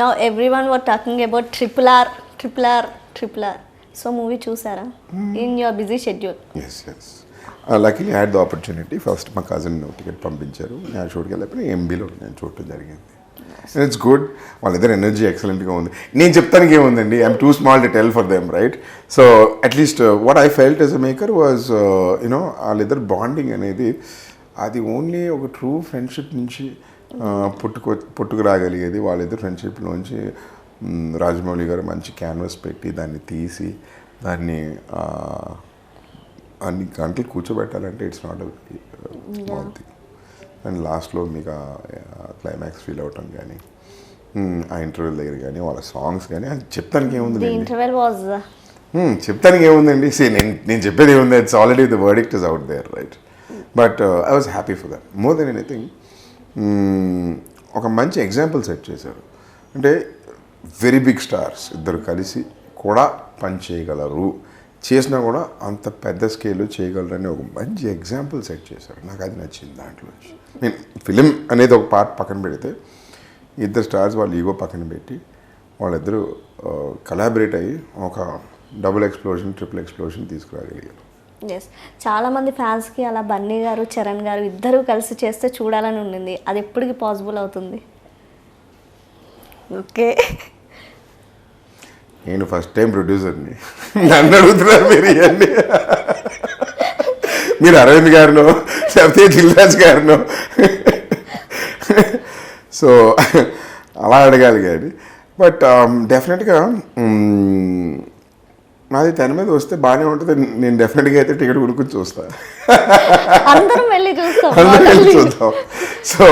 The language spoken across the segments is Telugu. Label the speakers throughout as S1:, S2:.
S1: Now everyone were talking about triple R triple R triple R so movie చూసారా in your busy schedule
S2: yes yes luckily had the opportunity first మా కజిన్ టికెట్ పంపించారు. నేను షూట్కి వెళ్ళినప్పుడు ఎంబీలో నేను చూడటం జరిగింది. ఇట్స్ గుడ్ వాళ్ళిద్దరు ఎనర్జీ ఎక్సలెంట్గా ఉంది. నేను చెప్తానికి ఏముందండి? I'm too small to tell for them right so at least what I felt as a maker was you know వాళ్ళిద్దరు బాండింగ్ అనేది అది ఓన్లీ ఒక ట్రూ ఫ్రెండ్షిప్ నుంచి పుట్టుకు పుట్టుకు రాగలిగేది వాళ్ళిద్దరు ఫ్రెండ్షిప్లోంచి రాజమౌళి గారు మంచి క్యాన్వాస్ పెట్టి దాన్ని తీసి దాన్ని అన్ని గంటలు కూర్చోబెట్టాలంటే it's not small thing and లాస్ట్లో మీకు క్లైమాక్స్ ఫీల్ అవటం కానీ ఆ ఇంటర్వ్యూల దగ్గర కానీ వాళ్ళ సాంగ్స్ కానీ అది చెప్తానికి ఏముంది
S1: ఇంటర్వెల్
S2: Hmm, చెప్తానికి ఏముందండి? సే నేను నేను చెప్పేది ఏముంది? It's already the verdict is out there right but I was happy for that more than anything ఒక మంచి ఎగ్జాంపుల్ సెట్ చేశారు. అంటే వెరీ బిగ్ స్టార్స్ ఇద్దరు కలిసి కూడా పని చేయగలరు. చేసినా కూడా అంత పెద్ద స్కేల్లో చేయగలరని ఒక మంచి ఎగ్జాంపుల్ సెట్ చేశారు. నాకు అది నచ్చింది దాంట్లో నేను ఫిలిం అనేది ఒక పార్ట్ పక్కన పెడితే ఇద్దరు స్టార్స్ వాళ్ళు ఈగో పక్కన పెట్టి వాళ్ళిద్దరూ కలాబరేట్ అయ్యి ఒక డబుల్ ఎక్స్ప్లోషన్ ట్రిపుల్ ఎక్స్ప్లోషన్ తీసుకురాగలిగారు.
S1: ఎస్ చాలామంది ఫ్యాన్స్కి అలా బన్నీ గారు చరణ్ గారు ఇద్దరు కలిసి చేస్తే చూడాలని ఉండింది. అది ఎప్పటికి పాసిబుల్ అవుతుంది? ఓకే.
S2: నేను ఫస్ట్ టైం ప్రొడ్యూసర్ని నన్ను అడుగుతున్నారు మీరు ఇవన్నీ. మీరు అరవింద్ గారినో లేకపోతే దిల్రాజ్ గారినో. సో అలా అడగాలి కానీ. బట్ డెఫినెట్గా um, నాది తన మీద వస్తే బాగానే ఉంటుంది. నేను డెఫినెట్గా అయితే టికెట్ కొనుక్కొని చూస్తాను
S1: అందరం వెళ్ళి చూస్తాం.
S2: So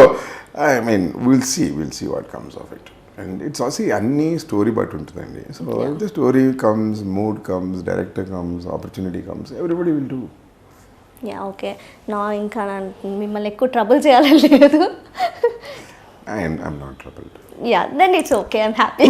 S2: I mean will see will see what comes of it and it's also అన్ని స్టోరీ బట్టి ఉంటుందండి. So the story comes mood comes director comes opportunity comes everybody will do
S1: yeah okay నా ఇంకా మిమ్మల్ని ఎక్కువ ట్రబుల్ చేయాలని లేదు.
S2: I'm not troubled
S1: yeah then it's okay I'm happy